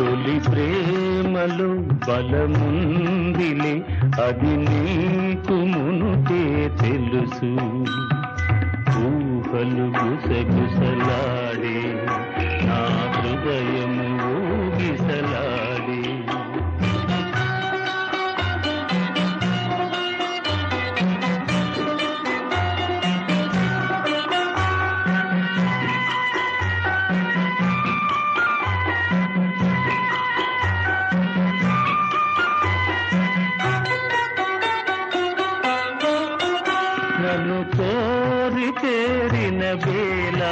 తొలి ప్రేమలో బలముందిలే అది నీకు మునుటే తెలుసు. ఊహలు గుసగుసలాడి నన్ను కోరి చేరిన వేళ